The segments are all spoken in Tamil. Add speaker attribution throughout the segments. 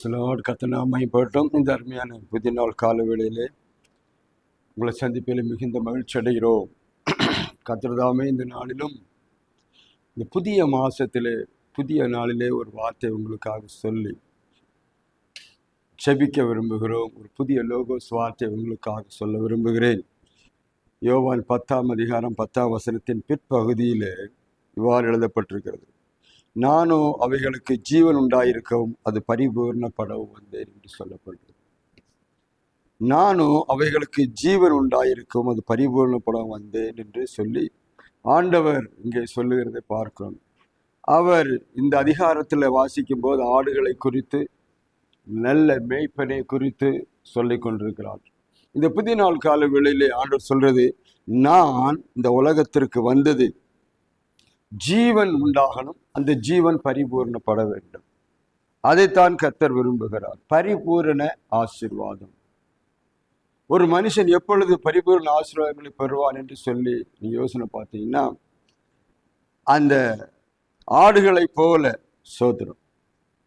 Speaker 1: சிலோடு கத்தனாமை போட்டோம் இந்த அருமையான புதிய நாள் காலவேளையிலே உங்களை சந்திப்பில் மிகுந்த மகிழ்ச்சி அடைகிறோம். கத்திரதாமே இந்த நாளிலும் இந்த புதிய மாதத்திலே புதிய நாளிலே ஒரு வார்த்தை உங்களுக்காக சொல்லி செபிக்க விரும்புகிறோம். ஒரு புதிய லோகோஸ் வார்த்தை உங்களுக்காக சொல்ல விரும்புகிறேன். யோவான் பத்தாம் அதிகாரம் பத்தாம் வசனத்தின் பிற்பகுதியிலே இவ்வாறு எழுதப்பட்டிருக்கிறது. நானோ அவைகளுக்கு ஜீவன் உண்டாயிருக்கவும் அது பரிபூர்ணப்படவும் வந்தேன் என்று சொல்லப்படுகிறது. நானோ அவைகளுக்கு ஜீவன் உண்டாயிருக்கவும் அது பரிபூர்ணப்படவும் வந்தேன் என்று சொல்லி ஆண்டவர் இங்கே சொல்லுகிறதை பார்க்கிறோம். அவர் இந்த அதிகாரத்தில் வாசிக்கும் போது ஆடுகளை குறித்து நல்ல மேய்ப்பனை குறித்து சொல்லி கொண்டிருக்கிறார். இந்த புதிய நாள் கால வேளையிலே ஆண்டவர் சொல்றது நான் இந்த உலகத்திற்கு வந்தது ஜீவன் உண்டாகணும். அந்த ஜீவன் பரிபூர்ணப்பட வேண்டும். அதைத்தான் கத்தர் விரும்புகிறார். பரிபூரண ஆசீர்வாதம். ஒரு மனுஷன் எப்பொழுது பரிபூர்ண ஆசீர்வாதங்களை பெறுவான் என்று சொல்லி நீ யோசனை பார்த்தீங்கன்னா அந்த ஆடுகளை போல சோதரம்.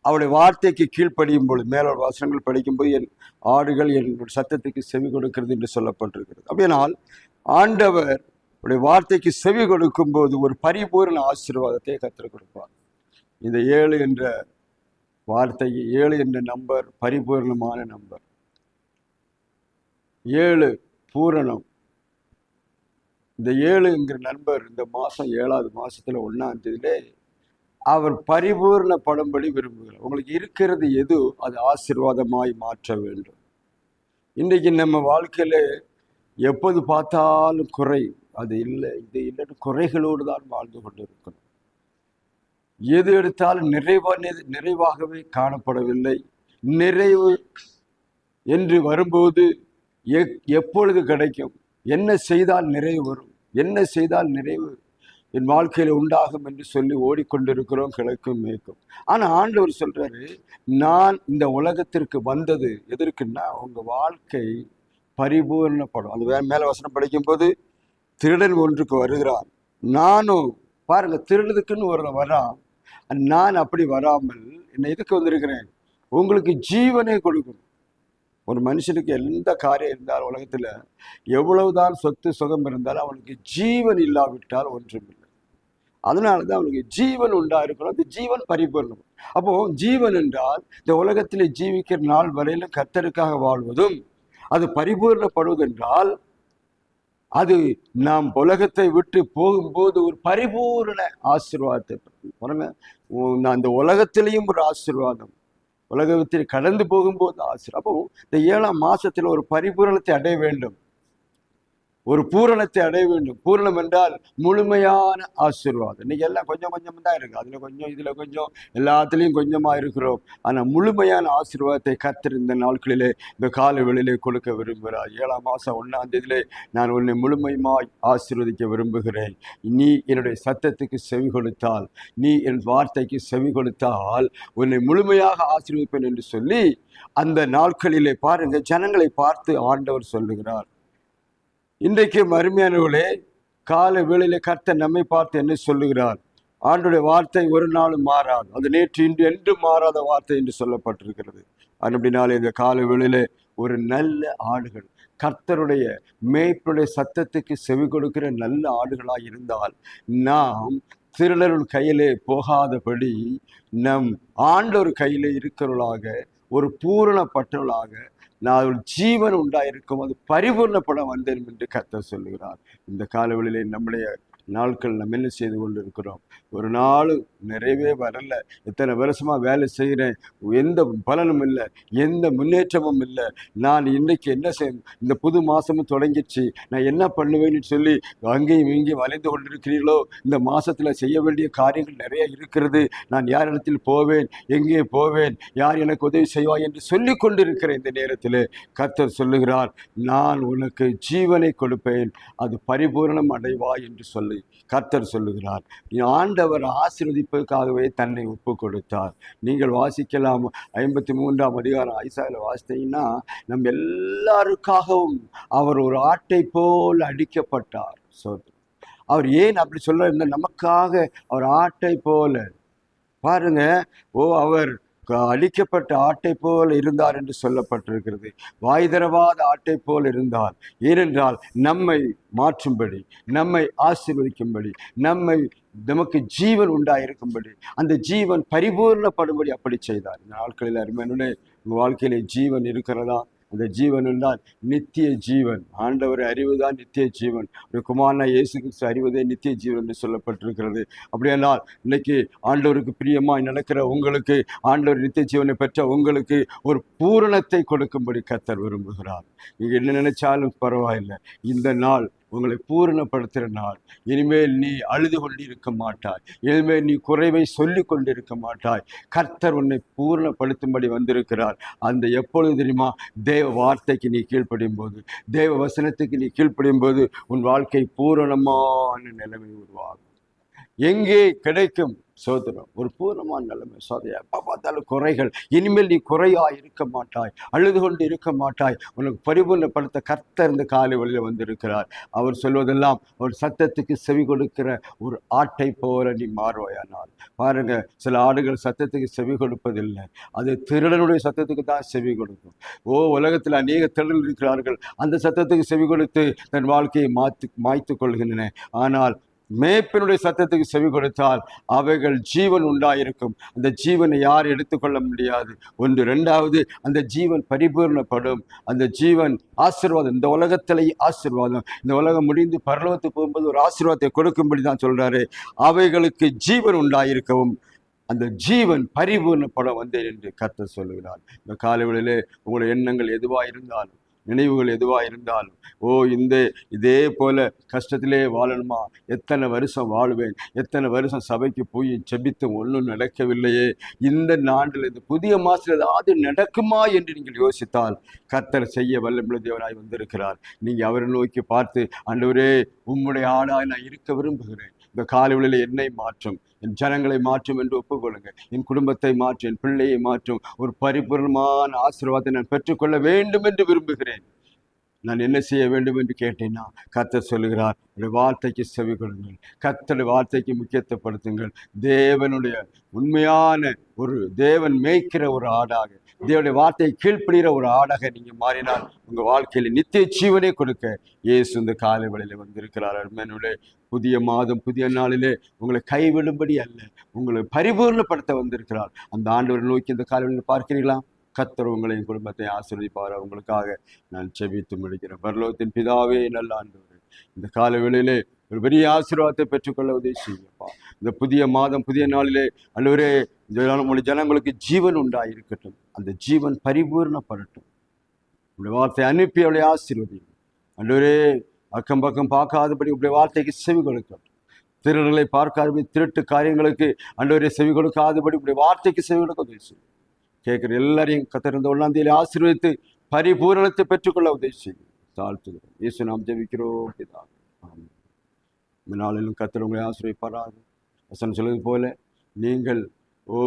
Speaker 1: அவருடைய வார்த்தைக்கு கீழ்ப்படியும் பொழுது மேலோர் வாசனங்கள் படிக்கும்போது என் ஆடுகள் என்னுடைய சத்தத்துக்கு செவி கொடுக்கிறது என்று சொல்லப்பட்டிருக்கிறது. அப்படியானால் ஆண்டவர் உடைய வார்த்தைக்கு செவி கொடுக்கும் போது ஒரு பரிபூர்ண ஆசீர்வாதத்தை கற்றுக் கொடுப்பார். இந்த ஏழு என்ற வார்த்தை ஏழு என்ற நம்பர் பரிபூர்ணமான நம்பர். ஏழு பூரணம். இந்த ஏழுங்கிற நண்பர் இந்த மாதம் ஏழாவது மாதத்தில் ஒன்றாம் தேதியிலே அவர் பரிபூர்ணப்படும்படி விரும்புகிறார். உங்களுக்கு இருக்கிறது எது அது ஆசீர்வாதமாய் மாற்ற வேண்டும். இன்றைக்கு நம்ம வாழ்க்கையில எப்போது பார்த்தாலும் குறை அது இல்லை இது இல்லைன்னு குறைகளோடு தான் வாழ்ந்து கொண்டிருக்கணும் எது எடுத்தாலும் நிறைவானது நிறைவாகவே காணப்படவில்லை. நிறைவு என்று வரும்போது எ- எப்பொழுது கிடைக்கும்? என்ன செய்தால் நிறைவு வரும்? என்ன செய்தால் நிறைவு என் வாழ்க்கையில் உண்டாகும் என்று சொல்லி ஓடிக்கொண்டிருக்கிறோம் கிழக்கும் மேற்கும். ஆனால் ஆண்டவர் சொல்றாரு நான் இந்த உலகத்திற்கு வந்தது எதற்குன்னா உங்கள் வாழ்க்கை பரிபூர்ணப்படும். அது வே- மேலே வசனம் படிக்கும்போது திருடன் ஒன்றுக்கு வருகிறான். நானும் பாருங்க திருடுதுக்குன்னு ஒரு வரான் நான் அப்படி வராமல் என்ன எதுக்கு வந்திருக்கிறேன்? உங்களுக்கு ஜீவனை கொடுக்கும். ஒரு மனுஷனுக்கு எந்த காரியம் இருந்தாலும் உலகத்தில் எவ்வளவுதான் சொத்து சுகம் இருந்தாலும் அவனுக்கு ஜீவன் இல்லாவிட்டால் ஒன்றும் இல்லை. அதனால தான் அவனுக்கு ஜீவன் உண்டா இருக்கணும் அந்த ஜீவன் பரிபூர்ணம் அப்போ ஜீவன் என்றால் இந்த உலகத்தில் ஜீவிக்கிற நாள் வரையிலும் கத்தருக்காக வாழ்வதும் அது பரிபூர்ணப்படுவதென்றால் அது நாம் உலகத்தை விட்டு போகும்போது ஒரு பரிபூரண ஆசீர்வாதத்தை பாருங்க நான் அந்த உலகத்திலையும் ஒரு ஆசீர்வாதம். உலகத்தில் கடந்து போகும்போது ஆசீர்வாதம். அப்போ இந்த ஏழாம் மாசத்தில் ஒரு பரிபூரணத்தை அடைய வேண்டும். ஒரு பூரணத்தை அடைய வேண்டும். பூரணம் என்றால் முழுமையான ஆசீர்வாதம். இன்னைக்கு எல்லாம் கொஞ்சம் கொஞ்சம் தான் இருக்கு. அதுல கொஞ்சம் இதுல கொஞ்சம் எல்லாத்துலேயும் கொஞ்சமா இருக்கிறோம். ஆனா முழுமையான ஆசீர்வாதத்தை கத்திருந்த நாட்களிலே இந்த கால வெளியிலே கொடுக்க விரும்புகிறார். ஏழாம் மாசம் ஒன்னாம் தேதியிலே நான் உன்னை முழுமையுமாய் ஆசீர்வதிக்க விரும்புகிறேன். நீ என்னுடைய சத்தத்துக்கு செவி கொடுத்தால் நீ என் வார்த்தைக்கு செவி கொடுத்தால் உன்னை முழுமையாக ஆசீர்வதிப்பேன் என்று சொல்லி அந்த நாட்களிலே பாருங்க ஜனங்களை பார்த்து ஆண்டவர் சொல்லுகிறார். இன்றைக்கு அருமையானவர்களே கால வேளையிலே கர்த்தர் நம்மை பார்த்து என்ன சொல்லுகிறார். ஆண்டுடைய வார்த்தை ஒரு நாளும் மாறாது. அது நேற்று இன்று என்றும் மாறாத வார்த்தை என்று சொல்லப்பட்டிருக்கிறது. அப்படினாலே இந்த கால வேளையிலே ஒரு நல்ல ஆடுகள் கர்த்தருடைய மேய்ப்புடைய சத்தத்துக்கு செவி கொடுக்கிற நல்ல ஆடுகளாக இருந்தால் நாம் திருளருள் கையிலே போகாதபடி நம் ஆண்டவர் கையிலே இருக்கிறவளாக ஒரு பூரணப்பட்டவளாக நான் ஒரு ஜீவன் உண்டாயிருக்கும். அது பரிபூர்ணப்பட வந்தேன் என்று கர்த்தர் சொல்லுகிறார். இந்த காலவெளியிலே நம்முடைய நாட்கள் நம்ம என்ன செய்து கொண்டு இருக்கிறோம் ஒரு நாள் நிறைவே வரல. எத்தனை வருஷமாக வேலை செய்கிறேன் எந்த பலனும் இல்லை. எந்த முன்னேற்றமும் இல்லை. நான் இன்றைக்கு என்ன செய் இந்த புது மாதமும் தொடங்கிடுச்சு. நான் என்ன பண்ணுவேன்னு சொல்லி அங்கேயும் இங்கேயும் வளைந்து கொண்டிருக்கிறீர்களோ? இந்த மாதத்தில் செய்ய வேண்டிய காரியங்கள் நிறைய இருக்கிறது. நான் யார் இடத்தில் போவேன்? எங்கே போவேன்? யார் எனக்கு உதவி செய்வாய் என்று சொல்லி கொண்டிருக்கிற இந்த நேரத்தில். கர்த்தர் சொல்லுகிறார் நான் உனக்கு ஜீவனை கொடுப்பேன். அது பரிபூரணம் அடைவாய் என்று சொல்லு கர்த்தர் சொல்லுகிறார். ஆண்டவர் ஆசிர்வதிப்பதற்காகவே தன்னை ஒப்பு கொடுத்தார் நீங்கள் வாசிக்கலாம் ஐம்பத்தி மூன்றாம் அதிகாரம் ஐசாவில் வாசித்தீங்கன்னா நம் எல்லாருக்காகவும் அவர் ஒரு ஆட்டை போல் அடிக்கப்பட்டார். சொல் அவர் ஏன் அப்படி சொல்ல நமக்காக அவர் ஆட்டை போல. பாருங்க ஓ அவர் அழிக்கப்பட்ட ஆட்டை போல் இருந்தார் என்று சொல்லப்பட்டிருக்கிறது. வாய்தரவாத ஆட்டை போல் இருந்தார். ஏனென்றால் நம்மை மாற்றும்படி நம்மை ஆசீர்வதிக்கும்படி நம்மை நமக்கு ஜீவன் உண்டாயிருக்கும்படி அந்த ஜீவன் பரிபூர்ணப்படும்படி அப்படி செய்தார். இந்த நாட்களில் அருமையானே உங்கள் வாழ்க்கையிலே ஜீவன் இருக்கிறதா? அந்த ஜீவன் என்றால் நித்திய ஜீவன். ஆண்டவரை அறிவுதான் நித்திய ஜீவன். ஒரு குமாரனா இயேசு கிறிஸ்து அறிவதே நித்திய ஜீவன் என்று சொல்லப்பட்டிருக்கிறது. அப்படியானால் இன்னைக்கு ஆண்டவருக்கு பிரியமாய் நடக்கிற உங்களுக்கு ஆண்டவர் நித்திய ஜீவனை பெற்ற உங்களுக்கு ஒரு பூரணத்தை கொடுக்கும்படி கத்தர் விரும்புகிறார். நீங்கள் என்ன நினைச்சாலும் பரவாயில்லை. இந்த நாள் உங்களை பூரணப்படுத்துகிற நாள். இனிமேல் நீ அழுது கொண்டிருக்க மாட்டாய். இனிமேல் நீ குறைவை சொல்லி கொண்டிருக்க மாட்டாய். கர்த்தர் உன்னை பூரணப்படுத்தும்படி வந்திருக்கிறார். அந்த எப்பொழுது தெரியுமா? தேவ வார்த்தைக்கு நீ கீழ்ப்படியும் போது தேவ வசனத்துக்கு நீ கீழ்ப்படியும் போது உன் வாழ்க்கை பூரணமான நிலைமை உருவாகும் எங்கே கிடைக்கும் சோதனம்? ஒரு பூர்ணமான நிலைமை சோதனை எப்போ பார்த்தாலும் குறைகள். இனிமேல் நீ குறையா இருக்க மாட்டாய் அழுது கொண்டு இருக்க மாட்டாய். உனக்கு பரிபூர்ணப்படுத்த கர்த்தர் இந்த காலை வழியில் வந்திருக்கிறார். அவர் சொல்வதெல்லாம் ஒரு சத்தத்துக்கு செவி கொடுக்கிற ஒரு ஆட்டை போல நீ மாறுவாயானால். பாருங்க சில ஆடுகள் சத்தத்துக்கு செவி கொடுப்பதில்லை. அது திருடனுடைய சத்தத்துக்கு தான் செவி கொடுக்கும். ஓ உலகத்தில் அநேக திருடல் இருக்கிறார்கள். அந்த சத்தத்துக்கு செவி கொடுத்து தன் வாழ்க்கையை மாத்து மாய்த்து கொள்கின்றன. ஆனால் மேய்ப்பனுடைய சத்தத்துக்கு செவி கொடுத்தால் அவைகள் ஜீவன் உண்டாயிருக்கும். அந்த ஜீவனை யார் எடுத்துக்கொள்ள முடியாது? ஒன்று ரெண்டாவது அந்த ஜீவன் பரிபூர்ணப்படும். அந்த ஜீவன் ஆசீர்வாதம். இந்த உலகத்திலேயே ஆசீர்வாதம். இந்த உலகம் முடிந்து பரலோகத்துக்கு போகும்போது ஒரு ஆசீர்வாதத்தை கொடுக்கும்படி தான் சொல்றாரு. அவைகளுக்கு ஜீவன் உண்டாயிருக்கவும் அந்த ஜீவன் பரிபூர்ணப்பட வந்தேன் என்று கத்த சொல்லுகிறார். இந்த காலைவெளியிலே உங்களுடைய எண்ணங்கள் எதுவாக இருந்தாலும் நினைவுகள் எதுவாக இருந்தாலும் ஓ இந்த இதே போல கஷ்டத்திலே வாழணுமா? எத்தனை வருஷம் வாழ்வேன்? எத்தனை வருஷம் சபைக்கு போய் செபித்தும் ஒன்றும் நடக்கவில்லையே? இந்த நாண்டில் இந்த புதிய மாதத்தில் ஏதாவது நடக்குமா? என்று நீங்கள் யோசித்தால் கர்த்தர் செய்ய வல்லமுள்ள தேவனாய் வந்திருக்கிறார். நீங்கள் அவரை நோக்கி பார்த்து அன்றுவரே உம்முடைய ஆடாய் நான் இருக்க விரும்புகிறேன். இந்த காலவெளியில் என்னை மாற்றும். என் ஜனங்களை மாற்றும் என்று ஒப்புக்கொள்ளுங்க என் குடும்பத்தை மாற்றும் என் பிள்ளையை மாற்றும். ஒரு பரிபூர்ணமான ஆசீர்வாதத்தை நான் பெற்றுக்கொள்ள வேண்டும் என்று விரும்புகிறேன். நான் என்ன செய்ய வேண்டும் என்று கேட்டேன்னா கத்தர் சொல்லுகிறார் ஒரு வார்த்தைக்கு செவி கொடுங்கள். கர்த்தருடைய வார்த்தைக்கு முக்கியத்துவப்படுத்துங்கள். தேவனுடைய உண்மையான ஒரு தேவன் மேய்க்கிற ஒரு ஆடாக தேவனுடைய வார்த்தையை கீழ்ப்படுகிற ஒரு ஆடாக நீங்கள் மாறினால் உங்கள் வாழ்க்கையில் நித்திய ஜீவனை கொடுக்க இயேசு இந்த காலை வழியில் வந்திருக்கிறார். அருமையனுடைய புதிய மாதம் புதிய நாளிலே உங்களை கைவிடும்படி அல்ல உங்களை பரிபூர்ணப்படுத்த வந்திருக்கிறார். அந்த ஆண்டவரை நோக்கி இந்த காலையில் பார்க்கிறீர்களா? கத்தர் உங்களின் குடும்பத்தை ஆசீர்வதிப்பார் அவங்களுக்காக நான் செபித்து முடிக்கிறேன். பரலோகத்தின் பிதாவே நல்ல ஆண்டவரே இந்த கால வேளையிலே ஒரு பெரிய ஆசீர்வாதத்தை பெற்றுக்கொள்ள உதவி செய்யப்பா இந்த புதிய மாதம் புதிய நாளிலே அல்லவரே இந்த நம்முடைய ஜனங்களுக்கு ஜீவன் உண்டாயிருக்கட்டும். அந்த ஜீவன் பரிபூர்ணப்படட்டும். உங்களுடைய வார்த்தை அனுப்பி அவளை ஆசீர்வதியும் அல்லவரே அக்கம் பக்கம் பார்க்காதபடி உடைய வார்த்தைக்கு செவி கொடுக்கட்டும். திருடர்களை பார்க்காதபடி திருட்டு காரியங்களுக்கு அண்டவரை செவி கொடுக்காதபடி உங்களுடைய வார்த்தைக்கு செவி கொடுக்க உதவி செய்யும் கேட்குற எல்லாரையும் கத்திருந்த ஒன்றாம் ஆசீர்வதித்து பரிபூரணத்தை பெற்றுக்கொள்ள உதவி செய்யும் தாழ்த்துகிறோம். இயேசு நாம் ஜெபிக்கிறோம் பிதா இந்த நாளிலும் கத்தர் உங்களை ஆசீர்வதிப்பாராக. வசனம் சொல்வது போல நீங்கள் ஓ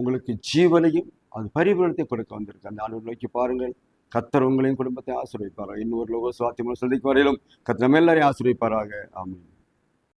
Speaker 1: உங்களுக்கு ஜீவனையும் அது பரிபூரணத்தை கொடுக்க வந்திருக்கு அந்த ஆண்டு நோக்கி பாருங்கள். கத்தர் உங்களையும் குடும்பத்தை ஆசிரியப்பாராக இன்னொரு லோக சுவாத்தியமான சந்திக்கு வரையிலும் கத்திர எல்லாரையும் ஆசிரியப்பாராக ஆமென்.